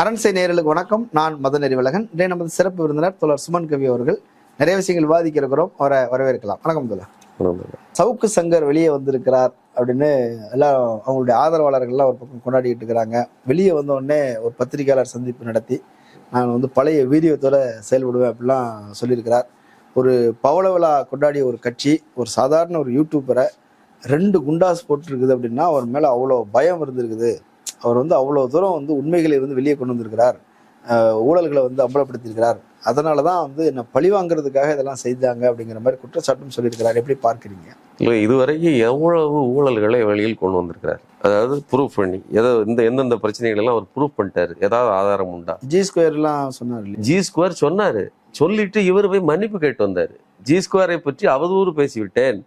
அரண்சை நேயர்களுக்கு வணக்கம். நான் மதன் அறிவழகன். இன்றைய நமது சிறப்பு விருந்தினர் தோழர் சுமன் கவி அவர்கள். நிறைய விஷயங்கள் விவாதிக்க இருக்கிறோம் அவரை வரவேற்கலாம். வணக்கம் தோழர். சவுக்கு சங்கர் வெளியே வந்திருக்கிறார் அப்படின்னு எல்லாம் அவங்களுடைய ஆதரவாளர்கள்லாம் ஒரு பக்கம் கொண்டாடிட்டு இருக்கிறாங்க. வெளியே வந்த உடனே ஒரு பத்திரிகையாளர் சந்திப்பு நடத்தி நான் வந்து பழைய வீரியத்தோட செயல்படுவேன் அப்படிலாம் சொல்லியிருக்கிறார். ஒரு பவள விழா கொண்டாடிய ஒரு கட்சி ஒரு சாதாரண ஒரு யூடியூபரை ரெண்டு குண்டாஸ் போட்டிருக்குது அப்படின்னா அவர் மேலே அவ்வளோ பயம் இருந்திருக்குது. அவர் வந்து அவ்வளோ தூரம் வந்து உண்மைகளை வந்து வெளியே கொண்டு வந்திருக்கிறார். ஊழல்களை வந்து அம்பலப்படுத்தியிருக்கிறார். அதனால தான் வந்து என்ன பழி வாங்குறதுக்காக இதெல்லாம் செய்தாங்க அப்படிங்கிற மாதிரி குற்றச்சாட்டும் சொல்லியிருக்கிறார். எப்படி பார்க்குறீங்க? இல்லை இதுவரைக்கும் எவ்வளவு ஊழல்களை வெளியில் கொண்டு வந்திருக்கிறார்? அதாவது ப்ரூஃப் பண்ணி எதோ இந்த எந்தெந்த பிரச்சனைகள் எல்லாம் அவர் ப்ரூஃப் பண்ணிட்டாரு? ஏதாவது ஆதாரம் உண்டா? ஜி ஸ்கொயர்லாம் சொன்னார் ஜி ஸ்கொயர் சொன்னாரு. சொல்லிட்டு இவர் போய் மன்னிப்பு கேட்டு வந்தாரு. ஜி ஸ்கொயரை பற்றி அவதூறு பேசிவிட்டேன்.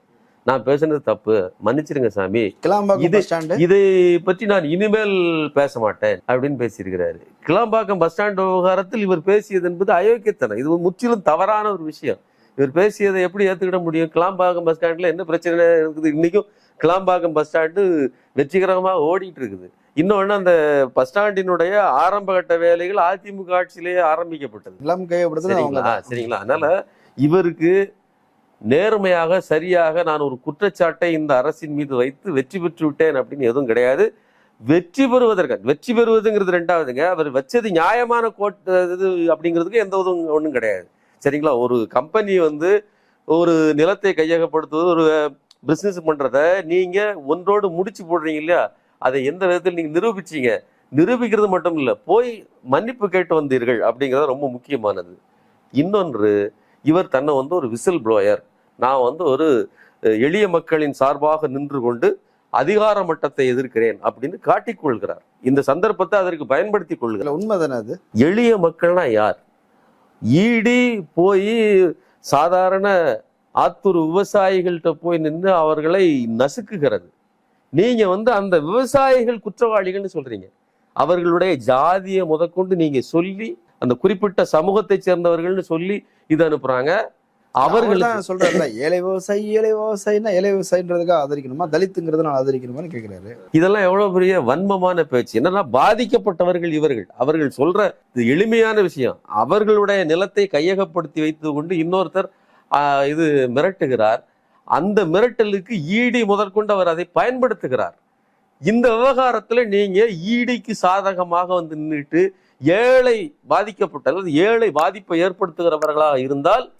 நான் பேசுனது தப்பு. மன்னிச்சிருங்க சாமி. இது- இதை பற்றி நான் இனிமேல் பேச மாட்டேன் அப்படின்னு பேசியிருக்கிறாரு. கிளாம்பாக்கம் பஸ் ஸ்டாண்ட் விவகாரத்தில் இவர் பேசியது என்பது அயோக்கியத்தனம். இது முற்றிலும் தவறான ஒரு விஷயம். இவர் பேசியதை எப்படி ஏத்துக்கிட முடியும்? கிளாம்பாக்கம் பஸ் ஸ்டாண்ட்ல என்ன பிரச்சனை இருக்குது? இன்னைக்கும் கிளாம்பாக்கம் பஸ் ஸ்டாண்டு வெற்றிகரமாக ஓடிட்டு இருக்குது. இன்னொன்று அந்த பஸ் ஸ்டாண்டினுடைய ஆரம்ப கட்ட வேலைகள் அதிமுக ஆட்சியிலேயே ஆரம்பிக்கப்பட்டது. சரிங்களா? சரிங்களா? அதனால இவருக்கு நேர்மையாக சரியாக நான் ஒரு குற்றச்சாட்டை இந்த அரசின் மீது வைத்து வெற்றி பெற்று விட்டேன் அப்படின்னு எதுவும் கிடையாது. வெற்றி பெறுவதற்கு வெற்றி பெறுவதுங்கிறது ரெண்டாவதுங்க. அவர் வச்சது நியாயமான கோட் இது அப்படிங்கிறதுக்கு எந்த உதவும் ஒன்றும் கிடையாது. சரிங்களா? ஒரு கம்பெனி வந்து ஒரு நிலத்தை கையகப்படுத்துவது ஒரு பிஸ்னஸ் பண்ணுறத நீங்கள் ஒன்றோடு முடிச்சு போடுறீங்க இல்லையா? அதை எந்த விதத்தில் நீங்கள் நிரூபிச்சீங்க? நிரூபிக்கிறது மட்டும் இல்லை போய் மன்னிப்பு கேட்டு வந்தீர்கள் அப்படிங்கிறது ரொம்ப முக்கியமானது. இன்னொன்று இவர் தன்னை வந்து ஒரு விசில் ப்ளோயர் நான் வந்து ஒரு எளிய மக்களின் சார்பாக நின்று கொண்டு அதிகார மட்டத்தை எதிர்க்கிறேன் அப்படின்னு காட்டிக்கொள்கிறார் இந்த சந்தர்ப்பத்தை அதற்கு பயன்படுத்தி கொள்கிறார். இதுல உண்மை தானே அது? எளிய மக்கள்னா யார்? ஈடி போய் சாதாரண ஆத்தூர் விவசாயிகள்கிட்ட போய் நின்று அவர்களை நசுக்குகிறது. நீங்க வந்து அந்த விவசாயிகள் குற்றவாளிகள்னு சொல்றீங்க. அவர்களுடைய ஜாதியை முதற்கொண்டு நீங்க சொல்லி அந்த குறிப்பிட்ட சமூகத்தை சேர்ந்தவர்கள்னு சொல்லி இது அனுப்புறாங்க. அவர்கள் சொல்றாருல ஏழை விவசாயி ஏழை விவசாயினா ஏழை விவசாயின்றதுக்காக ஆதரிக்கணுமா? தலித்துங்கிறத நான் ஆதரிக்கணுமான்னு கேட்கிறாரு இதெல்லாம் எவ்வளவு பெரிய வன்மமான பேச்சு. என்னன்னா பாதிக்கப்பட்டவர்கள் இவர்கள். அவர்கள் சொல்ற இது எளிமையான விஷயம். அவர்களுடைய நிலத்தை கையகப்படுத்தி வைத்து கொண்டு இன்னொருத்தர் இது மிரட்டுகிறார். அந்த மிரட்டலுக்கு ஈடி முதற்கொண்டு அவர் அதை பயன்படுத்துகிறார். இந்த விவகாரத்துல நீங்க ஈடிக்கு சாதகமாக வந்து நின்றுட்டு ஏழை பாதிக்கப்பட்ட அல்லது ஏழை பாதிப்பை ஏற்படுத்துகிறவர்களாக இருந்தால்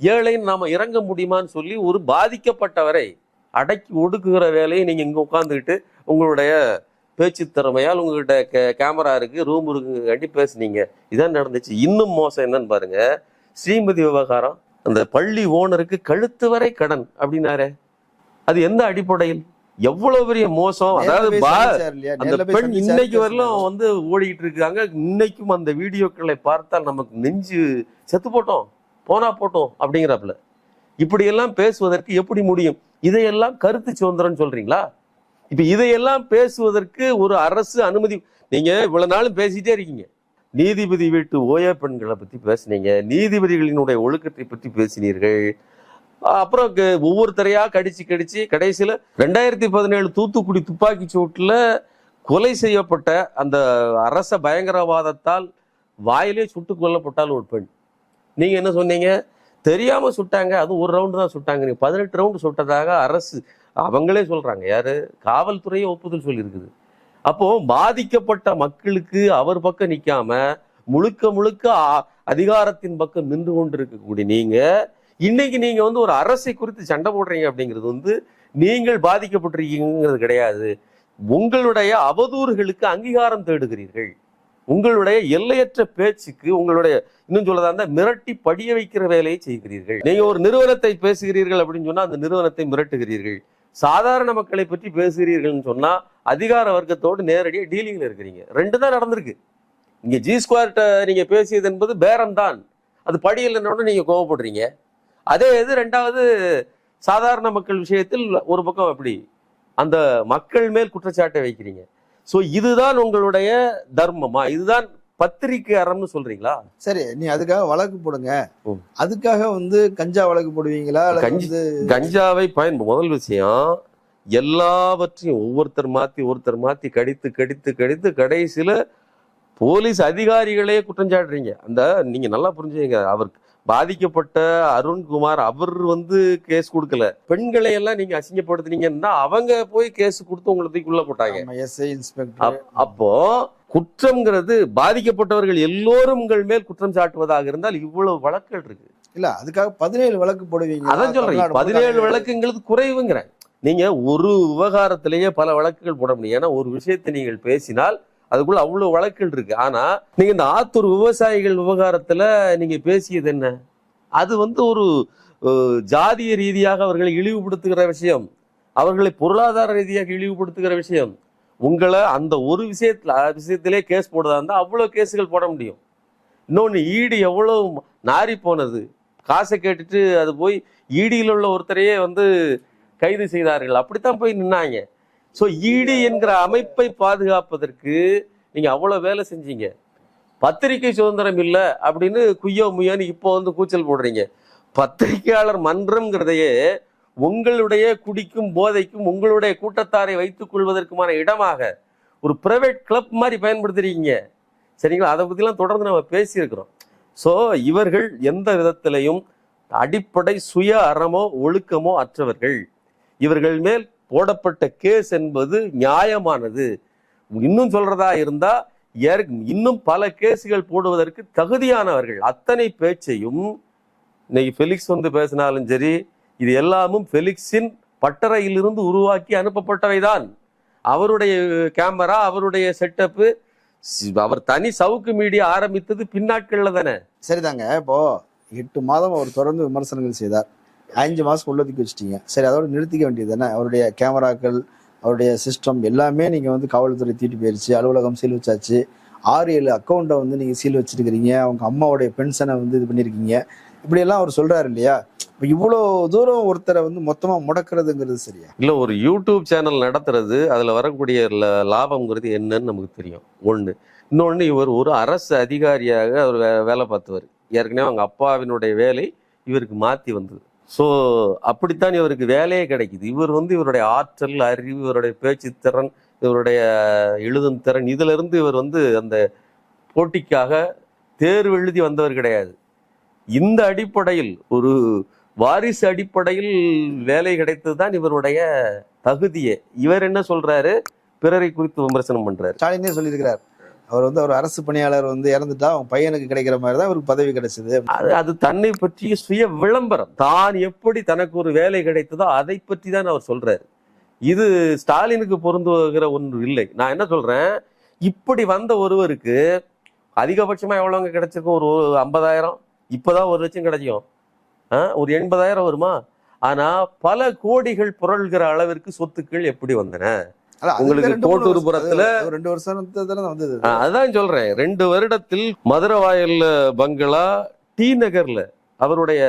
ஏழைன்னு நாம் இறங்க முடியுமான்னு சொல்லி ஒரு பாதிக்கப்பட்டவரை அடக்கி ஒடுக்குகிற வேலையை நீங்கள் இங்கே உட்காந்துக்கிட்டு உங்களுடைய பேச்சு திறமையால் உங்கள்கிட்ட கே- கேமரா இருக்குது ரூம் இருக்குங்காட்டி பேசுனீங்க. இதான் நடந்துச்சு. இன்னும் மோசம் என்னன்னு பாருங்க. ஸ்ரீமதி விவகாரம் அந்த பள்ளி ஓனருக்கு கழுத்து வரை கடன் அப்படின்னாரே. அது எந்த அடிப்படையில்? எவ்வளவு பெரிய மோசம்? அதாவது? அந்த பெண் இன்னைக்கு. வரலும் வந்து ஓடிக்கிட்டு இருக்காங்க. இன்னைக்கும் அந்த வீடியோக்களை பார்த்தால் நமக்கு நெஞ்சு செத்து போட்டோம். போனா போட்டோம் அப்படிங்கிறாப்புல. இப்படியெல்லாம் பேசுவதற்கு எப்படி முடியும்? இதையெல்லாம் கருத்து சுதந்திரம் சொல்றீங்களா? இப்ப இதையெல்லாம் பேசுவதற்கு ஒரு அரசு அனுமதி நீங்க இவ்வளவு நாளும் பேசிட்டே இருக்கீங்க. நீதிபதி வீட்டு ஓய பெண்களை பத்தி பேசுனீங்க. நீதிபதிகளினுடைய ஒழுக்கத்தை பற்றி பேசினீர்கள். அப்புறம் ஒவ்வொரு தரையா கடிச்சு கடிச்சு கடைசியில ரெண்டாயிரத்தி பதினேழு தூத்துக்குடி துப்பாக்கி சூட்டுல கொலை செய்யப்பட்ட அந்த அரச பயங்கரவாதத்தால் வாயிலே சுட்டு கொல்லப்பட்டால் ஒரு பெண். நீங்க என்ன சொன்னீங்க? தெரியாம சுட்டாங்க. அது ஒரு ரவுண்டு தான் சுட்டாங்க. நீங்க பதினெட்டு ரவுண்டு சுட்டதாக அரசு அவங்களே சொல்றாங்க. யாரு? காவல்துறையே ஒப்புதல் சொல்லியிருக்குது. அப்போ பாதிக்கப்பட்ட மக்களுக்கு அவர் பக்கம் நிக்காம முழுக்க முழுக்க அதிகாரத்தின் பக்கம் நின்று கொண்டு இருக்கக்கூடிய நீங்க இன்னைக்கு நீங்கள் வந்து ஒரு அரசை குறித்து சண்டை போடுறீங்க அப்படிங்கிறது வந்து நீங்கள் பாதிக்கப்பட்டிருக்கீங்கிறது கிடையாது. உங்களுடைய அவதூறுகளுக்கு அங்கீகாரம் தேடுகிறீர்கள். உங்களுடைய எல்லையற்ற பேச்சுக்கு உங்களுடைய இன்னும் சொல்லதா இருந்தால் மிரட்டி படிய வைக்கிற வேலையை செய்கிறீர்கள். நீங்கள் ஒரு நிறுவனத்தை பேசுகிறீர்கள் அப்படின்னு சொன்னால் அந்த நிறுவனத்தை மிரட்டுகிறீர்கள். சாதாரண மக்களை பற்றி பேசுகிறீர்கள்னு சொன்னால் அதிகார வர்க்கத்தோடு நேரடியாக டீலிங்கில் இருக்கிறீங்க. ரெண்டு தான் நடந்திருக்கு. இங்கே ஜி ஸ்கொயர்கிட்ட நீங்கள் பேசியது என்பது பேரம் தான். அது படியில்லைனோடு நீங்கள் கோவப்படுறீங்க. அதே இது ரெண்டாவது சாதாரண மக்கள் விஷயத்தில் ஒரு பக்கம் அப்படி. அந்த மக்கள் மேல் குற்றச்சாட்டை வைக்கிறீங்க. சோ இதுதான் உங்களுடைய தர்மமா? இதுதான் பத்திரிக்கை அறம்னு சொல்றீங்களா? சரி நீ அதுக்காக வழக்கு போடுங்க. அதுக்காக வந்து கஞ்சா வழக்கு போடுவீங்களா? கஞ்சாவை பயன் முதல் விஷயம் எல்லாவற்றையும் ஒவ்வொருத்தர் மாத்தி ஒருத்தர் மாத்தி கடித்து கடித்து கடித்து கடைசியில போலீஸ் அதிகாரிகளே குற்றம் சாட்டுறீங்க அந்த நீங்க நல்லா புரிஞ்சுங்க அவர் பாதிக்கப்பட்ட அருண்குமார் அவர் வந்து கேஸ் கொடுக்கல. பெண்களை எல்லாம் நீங்க அசிங்கப்படுத்துனீங்கன்னா அவங்க போய் கேஸ் கொடுத்து உங்களை தூக்கி உள்ள போட்டாங்க. எஸ்ஐ இன்ஸ்பெக்டர் அப்போ குற்றம்ங்கிறது பாதிக்கப்பட்டவர்கள் எல்லோரும் உங்கள் மேல் குற்றம் சாட்டுவதாக இருந்தால் இவ்வளவு வழக்குகள் இருக்கு. இல்ல அதுக்காக பதினேழு வழக்கு போடுவீங்க. அதான் சொல்றேன் பதினேழு வழக்குங்கிறது குறைவுங்கிறேன். நீங்க ஒரு விவகாரத்திலேயே பல வழக்குகள் போட முடியும். ஏன்னா ஒரு விஷயத்தை நீங்கள் பேசினால் அதுக்குள்ள அவ்வளவு வழக்குகள் இருக்கு. ஆனா நீங்க இந்த ஆத்தூர் விவசாயிகள் விவகாரத்துல நீங்க பேசியது என்ன? அது வந்து ஒரு ஜாதிய ரீதியாக அவர்களை இழிவுபடுத்துகிற விஷயம். அவர்களை பொருளாதார ரீதியாக இழிவுபடுத்துகிற விஷயம். உங்களை அந்த ஒரு விஷயத்துல விஷயத்திலே கேஸ் போடுறதா இருந்தா அவ்வளவு கேஸுகள் போட முடியும். இன்னொன்று ஈடு எவ்வளவு நாரி போனது. காசை கேட்டுட்டு அது போய் ஈடியில் உள்ள ஒருத்தரையே வந்து கைது செய்தார்கள். அப்படித்தான் போய் நின்னாங்க. ஸோ ஈடி என்கிற அமைப்பை பாதுகாப்பதற்கு நீங்கள் அவ்வளோ வேலை செஞ்சீங்க. பத்திரிகை சுதந்திரம் இல்லை அப்படின்னு குய்யோ முய்யோன்னு இப்போ வந்து கூச்சல் போடுறீங்க. பத்திரிகையாளர் மன்றம்ங்கிறதையே உங்களுடைய குடிக்கும் போதைக்கும் உங்களுடைய கூட்டத்தாரை வைத்துக் கொள்வதற்குமான இடமாக ஒரு பிரைவேட் கிளப் மாதிரி பயன்படுத்துறீங்க. சரிங்களா? அதை பற்றிலாம் தொடர்ந்து நம்ம பேசியிருக்கிறோம். ஸோ இவர்கள் எந்த விதத்திலையும் அடிப்படை சுய அறமோ ஒழுக்கமோ அற்றவர்கள். இவர்கள் மேல் போடப்பட்ட கேஸ் என்பது நியாயமானது. இன்னும் சொல்றதா இருந்தா இன்னும் பல கேஸுகள் போடுவதற்கு தகுதியானவர்கள். அத்தனை பேச்சையும் இன்னைக்கு ஃபெலிக்ஸ் வந்து பேசினாலும் சரி இது எல்லாமும் ஃபெலிக்ஸின் பட்டறையிலிருந்து உருவாக்கி அனுப்பப்பட்டவைதான். அவருடைய கேமரா அவருடைய செட்டப்பு அவர் தனி சவுக்கு மீடியா ஆரம்பித்தது பின்னாட்கள்ல தானே. சரிதாங்க. இப்போ எட்டு மாதம் அவர் தொடர்ந்து விமர்சனங்கள் செய்தார். அஞ்சு மாசம் உள்ளதுக்கு வச்சிட்டீங்க. சரி அதோட நிறுத்திக்க வேண்டியது தானே அவருடைய கேமராக்கள் அவருடைய சிஸ்டம் எல்லாமே நீங்கள் வந்து காவல்துறை தீட்டு போயிடுச்சு அலுவலகம் சீல் வச்சாச்சு. ஆறு ஏழு அக்கௌண்ட்டை வந்து நீங்கள் சீல் வச்சிருக்கிறீங்க. அவங்க அம்மாவுடைய பென்ஷனை வந்து இது பண்ணியிருக்கீங்க. இப்படியெல்லாம் அவர் சொல்கிறாரு இல்லையா? இப்போ இவ்வளோ தூரம் ஒருத்தரை வந்து மொத்தமாக முடக்கிறதுங்கிறது சரியா? இல்லை ஒரு யூடியூப் சேனல் நடத்துறது அதில் வரக்கூடிய லாபம்ங்கிறது என்னன்னு நமக்கு தெரியும். ஒன்று இன்னொன்று இவர் ஒரு அரசு அதிகாரியாக அவர் வே- வேலை பார்த்தவர். ஏற்கனவே அவங்க அப்பாவினுடைய வேலை இவருக்கு மாற்றி வந்தது. ஸோ அப்படித்தான் இவருக்கு வேலையே கிடைக்குது. இவர் வந்து இவருடைய ஆற்றல் அறிவு இவருடைய பேச்சு திறன் இவருடைய எழுதும் திறன் இதிலிருந்து இவர் வந்து அந்த போட்டிக்காக தேர்வு எழுதி வந்தவர் கிடையாது. இந்த அடிப்படையில் ஒரு வாரிசு அடிப்படையில் வேலை கிடைத்தது தான் இவருடைய தகுதியே. இவர் என்ன சொல்றாரு? பிறரை குறித்து விமர்சனம் பண்றாரு. ஸ்டாலினே சொல்லியிருக்கிறார். அவர் வந்து அவர் அரசு பணியாளர் வந்து இறந்துட்டா அவங்க பையனுக்கு கிடைக்கிற மாதிரி தான் அவருக்கு பதவி கிடைச்சது. அது அது தன்னை பற்றிய சுய விளம்பரம். தான் எப்படி தனக்கு ஒரு வேலை கிடைத்ததோ அதை பற்றி தான் அவர் சொல்றாரு. இது ஸ்டாலினுக்கு பொருந்துகிற ஒன்று இல்லை. நான் என்ன சொல்றேன்? இப்படி வந்த ஒருவருக்கு அதிகபட்சமா எவ்வளவுங்க கிடைச்சிருக்கும்? ஒரு ஐம்பதாயிரம்? இப்பதான் ஒரு லட்சம் கிடைக்கும். ஒரு எண்பதாயிரம் வருமா? ஆனா பல கோடிகள் புரள்கிற அளவிற்கு சொத்துக்கள் எப்படி வந்தன? உங்களுக்கு கோட்டூர் புறத்துல- ரெண்டு வருஷம் தானே வந்தது ஆ, அதான் சொல்றேன். ரெண்டு வருடத்தில் மதுரவாயல்ல பங்களா டி நகர்ல அவருடைய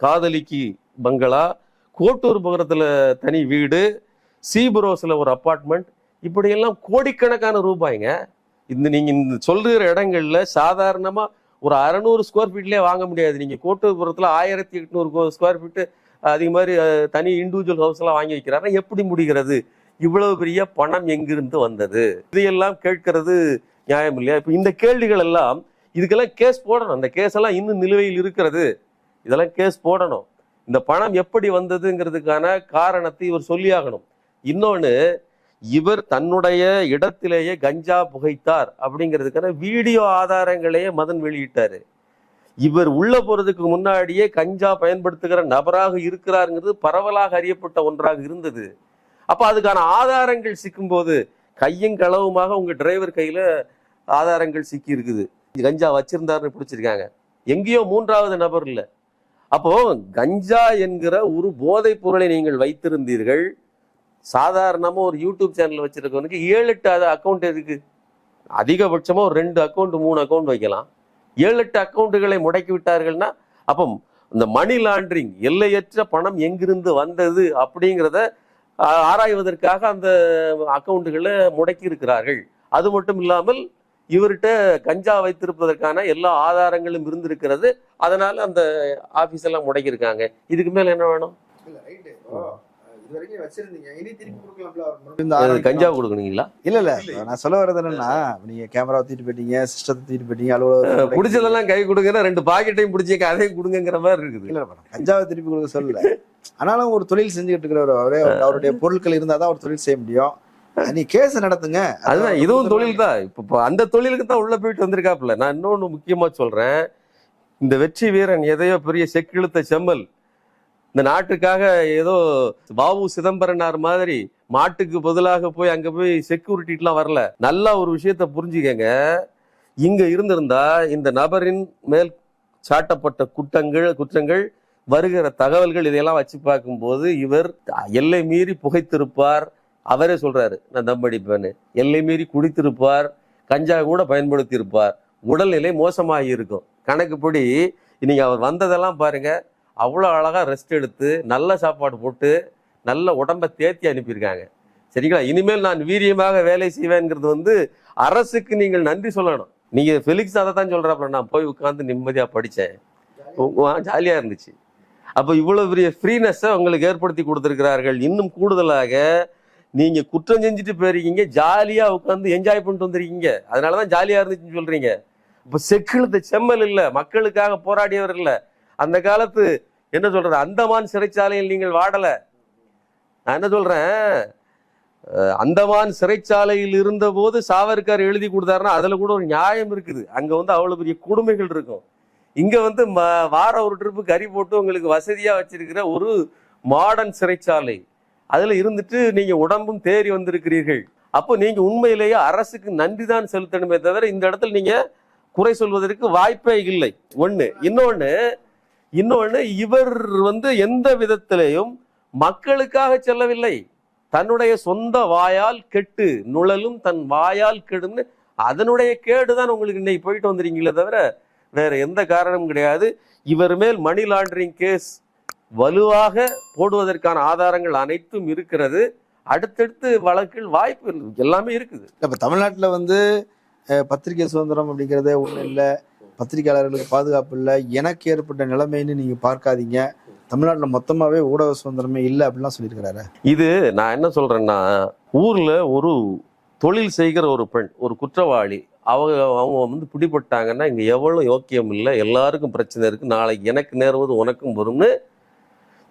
காதலிக்கு பங்களா கோட்டூர் புறத்துல தனி வீடு சீபுரோஸ்ல ஒரு அப்பார்ட்மெண்ட் இப்படியெல்லாம் கோடிக்கணக்கான ரூபாய்ங்க. இந்த நீங்க இந்த சொல்லுகிற இடங்கள்ல சாதாரணமா ஒரு அறநூறு ஸ்கொயர் ஃபீட்லயே வாங்க முடியாது. நீங்க கோட்டூர்புரத்துல ஆயிரத்தி எட்நூறு ஸ்கொயர் ஃபீட் அதே மாதிரி தனி இண்டிவிஜுவல் ஹவுஸ் எல்லாம் வாங்கி வைக்கிறாரு எப்படி முடிகிறது? இவ்வளவு பெரிய பணம் எங்கிருந்து வந்தது? இதையெல்லாம் கேட்கறது நியாயம் இல்லையா? இப்போ இந்த கேள்விகள் எல்லாம் இதுக்கெல்லாம் கேஸ் போடணும். அந்த கேஸ் எல்லாம் இன்னும் நிலுவையில் இருக்கிறது. இதெல்லாம் கேஸ் போடணும். இந்த பணம் எப்படி வந்ததுங்கிறதுக்கான காரணத்தை இவர் சொல்லியாகணும். இன்னொன்னு இவர் தன்னுடைய இடத்திலேயே கஞ்சா புகைத்தார் அப்படிங்கிறதுக்கான வீடியோ ஆதாரங்களையே மதன் வெளியிட்டாரு. இவர் உள்ள போறதுக்கு முன்னாடியே கஞ்சா பயன்படுத்துகிற நபராக இருக்கிறாருங்கிறது பரவலாக அறியப்பட்ட ஒன்றாக இருந்தது. அப்போ அதுக்கான ஆதாரங்கள் சிக்கும்போது கையும் களவுமாக உங்கள் டிரைவர் கையில் ஆதாரங்கள் சிக்கி இருக்குது. கஞ்சா வச்சிருந்தாருன்னு பிடிச்சிருக்காங்க. எங்கேயோ மூன்றாவது நபர் இல்லை. அப்போ கஞ்சா என்கிற ஒரு போதைப் பொருளை நீங்கள் வைத்திருந்தீர்கள். சாதாரணமாக ஒரு யூடியூப் சேனல் வச்சிருக்கவனுக்கு ஏழு எட்டு அக்கௌண்ட் இருக்கு அதிகபட்சமாக ஒரு ரெண்டு அக்கௌண்ட் மூணு அக்கௌண்ட் வைக்கலாம். ஏழு எட்டு அக்கௌண்ட்டுகளை முடக்கி விட்டார்கள்னா அப்போ இந்த மணி லாண்ட்ரிங் எல்லையற்ற பணம் எங்கிருந்து வந்தது அப்படிங்கிறத ஆராய்வதற்காக அந்த அக்கௌண்ட்டுகளை முடக்கி இருக்கிறார்கள் அது மட்டும் இல்லாமல் இவர்கிட்ட கஞ்சா வைத்திருப்பதற்கான எல்லா ஆதாரங்களும் இருந்திருக்கிறது. அதனால அந்த ஆபீஸ் எல்லாம் முடக்கியிருக்காங்க. இதுக்கு மேல என்ன வேணும்? கஞ்சா கொடுக்கணுங்களா? இல்ல இல்ல. நான் சொல்ல வர்றது என்னன்னா நீங்க கேமரா தூக்கிட்டு போயிட்டீங்க சிஸ்டத்தை தூக்கிட்டு போயிட்டீங்க அலுவலகம் பிடிச்சதெல்லாம் கை கொடுங்க ரெண்டு பாக்கெட்டையும் பிடிச்சிக்க அதையும் கொடுங்கிற மாதிரி இருக்குது. இல்ல கஞ்சாவை திருப்பி கொடுக்க சொல்லல. ஆனாலும் ஒரு தொழில் செஞ்சுக்கிட்டு இருக்கிறவர் அவரே அவருடைய பொருட்கள் இருந்தாதான் அவர் தொழில் செய்ய முடியும். நீ கேஸ் நடத்துங்க. அதுதான் இதுவும் தொழில் தான் இப்ப அந்த தொழிலுக்கு தான் உள்ள போயிட்டு வந்திருக்காப்புல. நான் இன்னொன்னு முக்கியமா சொல்றேன். இந்த வெற்றி வீரன் எதையோ பெரிய செக்கிழுத்த செம்மல். இந்த நாட்டுக்காக ஏதோ பாபு சிதம்பரனார் மாதிரி மாட்டுக்கு பதிலாக போய் அங்க போய் செக்யூரிட்டிலாம் வரல. நல்லா ஒரு விஷயத்த புரிஞ்சுக்கங்க. இங்க இருந்திருந்தா இந்த நபரின் மேல் சாட்டப்பட்ட குற்றங்கள் குற்றங்கள் வருகிற தகவல்கள் இதையெல்லாம் வச்சு பார்க்கும்போது இவர் எல்லை மீறி புகைத்திருப்பார். அவரே சொல்றாரு நான் தம் அடிப்பேன்னு எல்லை மீறி குடித்திருப்பார் கஞ்சா கூட பயன்படுத்தி இருப்பார் உடல்நிலை மோசமாக இருக்கும். கணக்குப்படி இன்னைக்கு அவர் வந்ததெல்லாம் பாருங்க அவ்வளோ அழகாக ரெஸ்ட் எடுத்து நல்ல சாப்பாடு போட்டு நல்ல உடம்ப தேத்தி அனுப்பியிருக்காங்க. சரிங்களா? இனிமேல் நான் வீரியமாக வேலை செய்வேங்கிறது வந்து அரசுக்கு நீங்கள் நன்றி சொல்லணும். நீங்கள் ஃபிலிக்ஸ் அதை தான் சொல்றாப்புல நான் போய் உட்காந்து நிம்மதியாக படித்தேன் ஜாலியாக இருந்துச்சு. அப்போ இவ்வளோ பெரிய ஃப்ரீனஸை உங்களுக்கு ஏற்படுத்தி கொடுத்துருக்கிறார்கள். இன்னும் கூடுதலாக நீங்கள் குற்றம் செஞ்சுட்டு போயிருக்கீங்க ஜாலியாக உட்காந்து என்ஜாய் பண்ணிட்டு வந்திருக்கீங்க. அதனால தான் ஜாலியாக இருந்துச்சுன்னு சொல்கிறீங்க இப்போ செக்கிழுத்த செம்மல் இல்லை மக்களுக்காக போராடியவர் இல்லை. அந்த காலத்து என்ன சொல்கிறது அந்தமான் சிறைச்சாலையில் நீங்கள் வாடலை. நான் என்ன சொல்கிறேன் அந்தமான் சிறைச்சாலையில் இருந்தபோது சாவர்கர் எழுதி கொடுத்தாருன்னா அதில் கூட ஒரு நியாயம் இருக்குது. அங்கே வந்து அவ்வளோ பெரிய கொடுமைகள் இருக்கும். இங்க வந்து ம- வார ஒரு ட்ரிப்பு கறி போட்டு உங்களுக்கு வசதியா வச்சிருக்கிற ஒரு மாடர்ன் சிறைச்சாலை. அதுல இருந்துட்டு நீங்க உடம்பும் தேறி வந்திருக்கிறீர்கள். அப்போ நீங்க உண்மையிலேயே அரசுக்கு நன்றி தான் செலுத்தணுமே தவிர இந்த இடத்துல நீங்க குறை சொல்வதற்கு வாய்ப்பே இல்லை. ஒண்ணு. இன்னொன்னு இன்னொன்னு இவர் வந்து எந்த விதத்திலையும் மக்களுக்காக செல்லவில்லை. தன்னுடைய சொந்த வாயால் கெட்டு நுழலும் தன் வாயால் கெடுன்னு அதனுடைய கேடுதான் உங்களுக்கு இன்னைக்கு போயிட்டு வந்துறீங்களே தவிர வேற எந்த காரணமும் கிடையாது. இவர் மேல் மணி லாண்டரிங் கேஸ் வலுவாக போடுவதற்கான ஆதாரங்கள் அனைத்தும் இருக்கிறது. அடுத்தடுத்து வழக்கில் வாய்ப்பு. எல்லாமே இருக்குது. இப்ப தமிழ்நாட்டுல வந்து பத்திரிகை சுதந்திரம் அப்படிங்கறதே ஒண்ணு இல்ல. பத்திரிகையாளர்களுக்கு பாதுகாப்பு இல்லை. எனக்கு ஏற்பட்ட நிலைமைன்னு நீங்க பார்க்காதீங்க. தமிழ்நாட்டுல மொத்தமாவே ஊடக சுதந்திரமே இல்லை அப்படிலாம் சொல்லியிருக்கிறாரு. இது நான் என்ன சொல்றேன்னா ஊர்ல ஒரு தொழில் செய்கிற ஒரு பெண் ஒரு குற்றவாளி அவங்க அவங்க வந்து பிடிபட்டாங்கன்னா இங்கே எவ்வளோ யோக்கியம் இல்லை எல்லாருக்கும் பிரச்சனை இருக்குது நாளைக்கு எனக்கு நேருவது உனக்கும் வரும்னு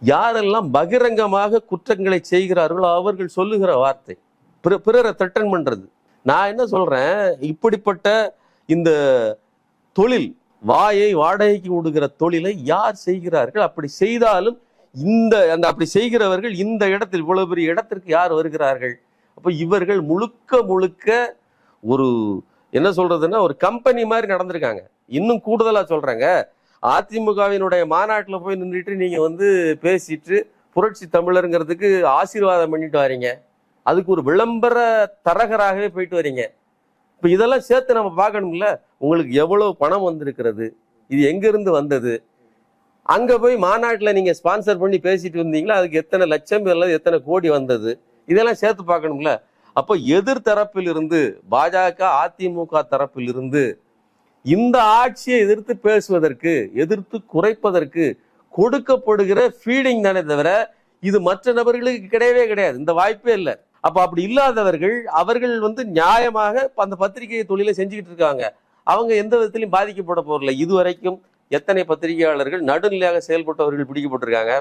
யாரெல்லாம் பகிரங்கமாக குற்றங்களை செய்கிறார்களோ அவர்கள் சொல்லுகிற வார்த்தை. பிற- பிறரை த்ரெட்டன் பண்ணுறது நான் என்ன சொல்கிறேன் இப்படிப்பட்ட இந்த தொழில் வாயை வாடகைக்கு விடுகிற தொழிலை யார் செய்கிறார்கள்? அப்படி செய்தாலும் இந்த அந்த அப்படி செய்கிறவர்கள் இந்த இடத்தில் இவ்வளவு பெரிய இடத்திற்கு யார் வருகிறார்கள்? அப்போ இவர்கள் முழுக்க முழுக்க ஒரு என்ன சொல்றதுன்னா ஒரு கம்பெனி மாதிரி நடந்திருக்காங்க. இன்னும் கூடுதலா சொல்றாங்க. அதிமுகவினுடைய மாநாட்டில் போய் நின்றுட்டு நீங்க வந்து பேசிட்டு புரட்சி தமிழருங்கிறதுக்கு ஆசீர்வாதம் பண்ணிட்டு வரீங்க. அதுக்கு ஒரு விளம்பர தரகராகவே போயிட்டு வரீங்க. இப்போ இதெல்லாம் சேர்த்து நம்ம பார்க்கணும்ல. உங்களுக்கு எவ்வளவு பணம் வந்திருக்கிறது? இது எங்கேருந்து வந்தது? அங்கே போய் மாநாட்டில் நீங்கள் ஸ்பான்சர் பண்ணி பேசிட்டு வந்தீங்களா அதுக்கு எத்தனை லட்சம் இல்லை எத்தனை கோடி வந்தது? இதெல்லாம் சேர்த்து பார்க்கணும்ல. அப்போ எதிர்தரப்பில் இருந்து பாஜக அதிமுக தரப்பில் இருந்து இந்த ஆட்சியை எதிர்த்து பேசுவதற்கு எதிர்த்து குறைப்பதற்கு கொடுக்கப்படுகிற ஃபீடிங் தானே தவிர இது மற்ற நபர்களுக்கு கிடையவே கிடையாது. இந்த வாய்ப்பே இல்லை. அப்ப அப்படி இல்லாதவர்கள் அவர்கள் வந்து நியாயமாக அந்த பத்திரிகை தொழிலை செஞ்சுக்கிட்டு இருக்காங்க. அவங்க எந்த விதத்திலையும் பாதிக்கப்பட போறதில்லை. இதுவரைக்கும் எத்தனை பத்திரிகையாளர்கள் நடுநிலையாக செயல்பட்டவர்கள் பிடிக்கப்பட்டிருக்காங்க?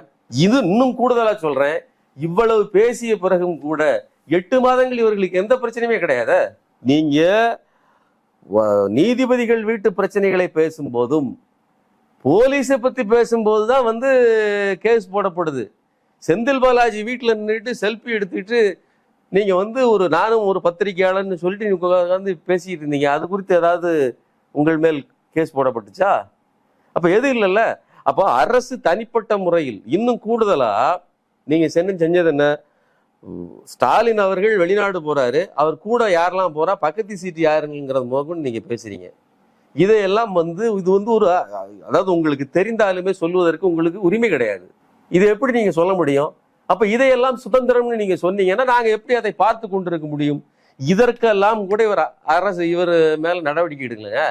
இது இன்னும் கூடுதலா சொல்றேன். இவ்வளவு பேசிய பிறகும் கூட எட்டு மாதங்கள் இவர்களுக்கு எந்த பிரச்சனையுமே கிடையாது. நீங்க வ- நீதிபதிகள் வீட்டு பிரச்சனைகளை பேசும்போதும் போலீஸை பத்தி பேசும்போது தான் வந்து கேஸ் போடப்படுது. செந்தில் பாலாஜி வீட்டில் நின்றுட்டு செல்ஃபி எடுத்துக்கிட்டு நீங்க வந்து ஒரு நானும் ஒரு பத்திரிகையாளர்னு சொல்லிட்டு நீங்க வந்து பேசிட்டு இருந்தீங்க. அது குறித்து ஏதாவது உங்கள் மேல் கேஸ் போடப்பட்டுச்சா? அப்ப எது இல்லைல்ல? அப்போ அரசு தனிப்பட்ட முறையில் இன்னும் கூடுதலா நீங்க சென்ன செஞ்சது என்ன? ஸ்டாலின் அவர்கள் வெளிநாடு போறாரு. அவர் கூட யாரெல்லாம் போறா? பக்கத்து சீட்டு யாருங்கிறது முதற்கொண்டு நீங்க பேசுறீங்க. இதையெல்லாம் வந்து இது வந்து ஒரு அதாவது உங்களுக்கு தெரிந்தாலுமே சொல்வதற்கு உங்களுக்கு உரிமை கிடையாது. இது எப்படி நீங்க சொல்ல முடியும்? அப்ப இதையெல்லாம் சுதந்திரம்னு நீங்க சொன்னீங்கன்னா நாங்க எப்படி அதை பார்த்து கொண்டிருக்க முடியும்? இதற்கெல்லாம் கூட இவர் அரசு இவர் மேல நடவடிக்கை எடுக்கலங்க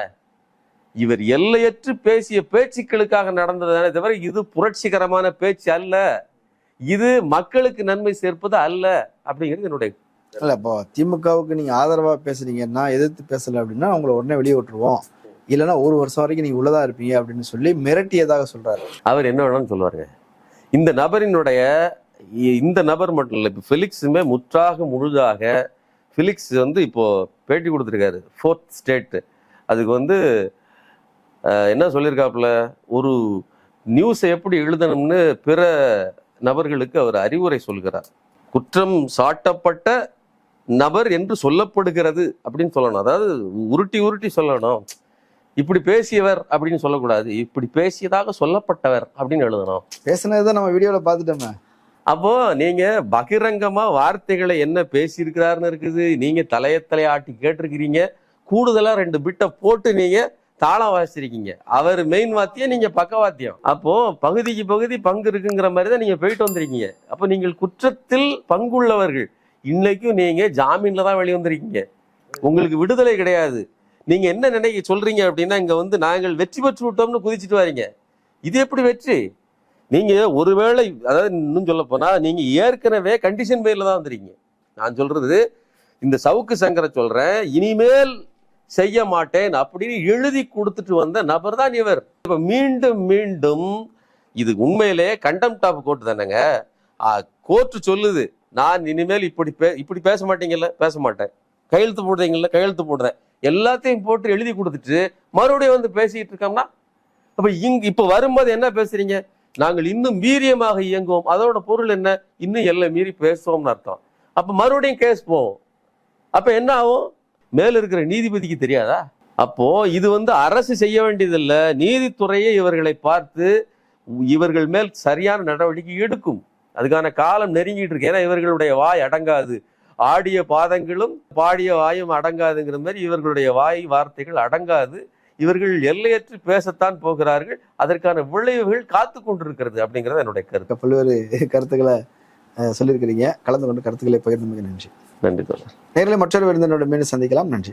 இவர் எல்லையற்று பேசிய பேச்சுக்களுக்காக நடந்ததானே தவிர இது புரட்சிகரமான பேச்சு அல்ல. இது மக்களுக்கு நன்மை சேர்ப்பது அல்ல அப்படிங்கிறது என்னுடைய இல்ல இப்போ திமுகவுக்கு நீங்க ஆதரவா பேசுறீங்கன்னா எதிர்த்து பேசல அப்படின்னா உங்களை உடனே வெளியே விட்டுருவோம். இல்லைன்னா ஒரு வருஷம் வரைக்கும் நீங்க உள்ளதா இருப்பீங்க அப்படின்னு சொல்லி மிரட்டியதாக சொல்றாரு. அவர் என்ன வேணாலும் சொல்லுவாருங்க. இந்த நபரினுடைய இந்த நபர் மட்டும் இல்லை இப்போ ஃபிலிக்ஸுமே முற்றாக முழுதாக ஃபிலிக்ஸ் வந்து இப்போ பேட்டி கொடுத்துருக்காரு ஃபோர்த் ஸ்டேட் அதுக்கு வந்து என்ன சொல்லியிருக்காப்புல? ஒரு நியூஸை எப்படி எழுதணும்னு பிற நபர்களுக்கு அவர் அறிவுரை சொல்கிறார். குற்றம் சாட்டப்பட்ட நபர் என்று சொல்லப்படுகிறது அப்படின்னு சொல்லணும். அதாவது உருட்டி உருட்டி சொல்லணும். இப்படி பேசியவர் அப்படின்னு சொல்லக்கூடாது. இப்படி பேசியதாக சொல்லப்பட்டவர் அப்படின்னு எழுதணும். பேசுனதுதான் நம்ம வீடியோல பாத்துட்டோமே அப்போ நீங்க பகிரங்கமா வார்த்தைகளை என்ன பேசியிருக்கிறாருன்னு இருக்குது? நீங்க தலைய தலையாட்டி கேட்டிருக்கிறீங்க. கூடுதலா ரெண்டு பிட்டை போட்டு நீங்க தாளம் வாசிச்சிருக்கீங்க அவர் மெயின் வாத்தியம் நீங்க பக்கவாத்தியம் அப்போ பகுதிக்கு பகுதி பங்கு இருக்குங்கிற மாதிரி தான் நீங்க போயிட்டு வந்திருக்கீங்க. அப்போ நீங்கள் குற்றத்தில் பங்குள்ளவர்கள். இன்னைக்கும் நீங்க ஜாமீன்ல தான் வெளியே வந்திருக்கீங்க. உங்களுக்கு விடுதலை கிடையாது. நீங்க என்ன நினைக்க சொல்றீங்க அப்படின்னா இங்க வந்து நாங்கள் வெற்றி பெற்று விட்டோம்னு குதிச்சிட்டு வரீங்க. இது எப்படி வெற்றி? நீங்க ஒருவேளை அதாவது இன்னும் சொல்ல போனா நீங்க ஏற்கனவே கண்டிஷன் பேர்ல தான் வந்துருக்கீங்க. நான் சொல்றது இந்த சவுக்கு சங்கரை சொல்றேன். இனிமேல் செய்ய மாட்டேன் அப்படின்னு எழுதி கொடுத்துட்டு வந்த நபர் தான் இவர். இப்ப மீண்டும் மீண்டும் இது உண்மையிலே கண்டம் டாப் கோர்ட் தானேங்க? கோர்ட் சொல்லுது. நான் இனிமேல் இப்படி பே இப்படி பேச மாட்டீங்கல்ல? பேச மாட்டேன். கையெழுத்து போடுறீங்கல்ல? கையெழுத்து போடுறேன். எல்லாத்தையும் போட்டு எழுதி கொடுத்துட்டு மறுபடியும் வந்து பேசிட்டு இருக்கோம்னா? அப்ப இங்க இப்ப வரும்போது என்ன பேசுறீங்க? நாங்கள் இன்னும் வீரியமாக இயங்குவோம். அதோட பொருள் என்ன? இன்னும் எல்லை மீறி பேசுவோம்னு அர்த்தம். அப்ப மறுபடியும் கேஸ் போவோம். அப்ப என்ன ஆகும்? மேல இருக்கிற நீதிபதிக்கு தெரியாதா? அப்போ இது வந்து அரசு செய்ய வேண்டியதில்ல. நீதித்துறையே இவர்களை பார்த்து இவர்கள் மேல் சரியான நடவடிக்கை எடுக்கும். அதுக்கான காலம் நெருங்கிட்டு இருக்கு. ஏன்னா இவர்களுடைய வாய் அடங்காது. ஆடிய பாதங்களும் பாடிய வாயும் அடங்காதுங்கிற மாதிரி இவர்களுடைய வாய் வார்த்தைகள் அடங்காது. இவர்கள் எல்லையற்று பேசத்தான் போகிறார்கள். அதற்கான விளைவுகள் காத்து கொண்டிருக்கிறது அப்படிங்கிறது என்னுடைய கருத்து. பல்வேறு கருத்துக்களை சொல்லியிருக்கிறீங்க. கலந்து கொண்டு கருத்துக்களை பகிர்ந்தமைக்கு நன்றி. நன்றி தோழர். நேரில் மற்றொரு விருந்தினோட மீண்டும் சந்திக்கலாம். நன்றி.